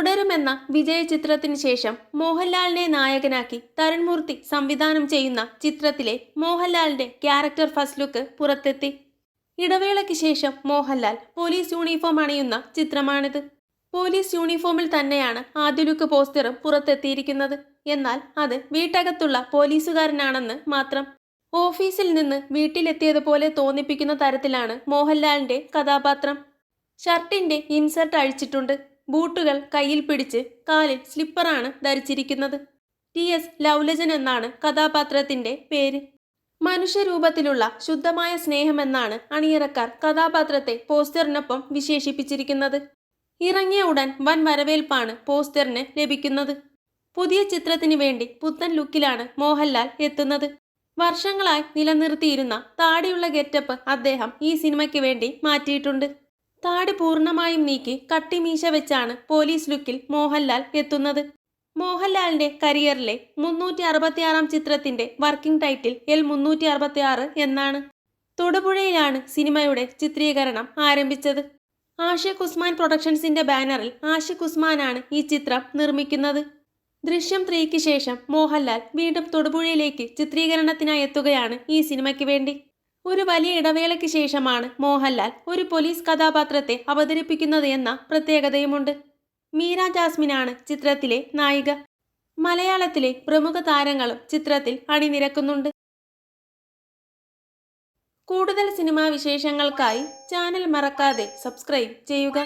തുടരുമെന്ന വിജയ ചിത്രത്തിന് ശേഷം മോഹൻലാലിനെ നായകനാക്കി തരൺമൂർത്തി സംവിധാനം ചെയ്യുന്ന ചിത്രത്തിലെ മോഹൻലാലിന്റെ ക്യാരക്ടർ ഫസ്റ്റ് ലുക്ക് പുറത്തെത്തി. ഇടവേളയ്ക്ക് ശേഷം മോഹൻലാൽ പോലീസ് യൂണിഫോം അണിയുന്ന ചിത്രമാണിത്. പോലീസ് യൂണിഫോമിൽ തന്നെയാണ് ആദ്യ ലുക്ക് പോസ്റ്ററും പുറത്തെത്തിയിരിക്കുന്നത്. എന്നാൽ അത് വീട്ടകത്തുള്ള പോലീസുകാരനാണെന്ന് മാത്രം. ഓഫീസിൽ നിന്ന് വീട്ടിലെത്തിയതുപോലെ തോന്നിപ്പിക്കുന്ന തരത്തിലാണ് മോഹൻലാലിന്റെ കഥാപാത്രം. ഷർട്ടിന്റെ ഇൻസർട്ട് അഴിച്ചിട്ടുണ്ട്. ബൂട്ടുകൾ കയ്യിൽ പിടിച്ച് കാലിൽ സ്ലിപ്പറാണ് ധരിച്ചിരിക്കുന്നത്. ടി എസ് ലൗലജൻ എന്നാണ് കഥാപാത്രത്തിന്റെ പേര്. മനുഷ്യരൂപത്തിലുള്ള ശുദ്ധമായ സ്നേഹമെന്നാണ് അണിയറക്കാർ കഥാപാത്രത്തെ പോസ്റ്ററിനൊപ്പം വിശേഷിപ്പിച്ചിരിക്കുന്നത്. ഇറങ്ങിയ ഉടൻ വൻ വരവേൽപ്പാണ് പോസ്റ്ററിന് ലഭിക്കുന്നത്. പുതിയ ചിത്രത്തിന് വേണ്ടി പുത്തൻ ലുക്കിലാണ് മോഹൻലാൽ എത്തുന്നത്. വർഷങ്ങളായി നിലനിർത്തിയിരുന്ന താടിയുള്ള ഗെറ്റപ്പ് അദ്ദേഹം ഈ സിനിമയ്ക്ക് വേണ്ടി മാറ്റിയിട്ടുണ്ട്. താടി പൂർണമായും നീക്കി കട്ടിമീശ വെച്ചാണ് പോലീസ് ലുക്കിൽ മോഹൻലാൽ എത്തുന്നത്. മോഹൻലാലിന്റെ കരിയറിലെ മുന്നൂറ്റി അറുപത്തിയാറാം ചിത്രത്തിന്റെ വർക്കിംഗ് ടൈറ്റിൽ എൽ മുന്നൂറ്റി അറുപത്തിയാറ് എന്നാണ്. തൊടുപുഴയിലാണ് സിനിമയുടെ ചിത്രീകരണം ആരംഭിച്ചത്. ആഷിഖ് ഉസ്മാൻ പ്രൊഡക്ഷൻസിന്റെ ബാനറിൽ ആഷിഖ് ഉസ്മാനാണ് ഈ ചിത്രം നിർമ്മിക്കുന്നത്. ദൃശ്യം ത്രീക്ക് ശേഷം മോഹൻലാൽ വീണ്ടും തൊടുപുഴയിലേക്ക് ചിത്രീകരണത്തിനായി എത്തുകയാണ് ഈ സിനിമയ്ക്ക് വേണ്ടി. ഒരു വലിയ ഇടവേളയ്ക്ക് ശേഷമാണ് മോഹൻലാൽ ഒരു പോലീസ് കഥാപാത്രത്തെ അവതരിപ്പിക്കുന്നത് എന്ന പ്രത്യേകതയുമുണ്ട്. മീര ജാസ്മിനാണ് ചിത്രത്തിലെ നായിക. മലയാളത്തിലെ പ്രമുഖ താരങ്ങളും ചിത്രത്തിൽ അണിനിരക്കുന്നുണ്ട്. കൂടുതൽ സിനിമാ വിശേഷങ്ങൾക്കായി ചാനൽ മറക്കാതെ സബ്സ്ക്രൈബ് ചെയ്യുക.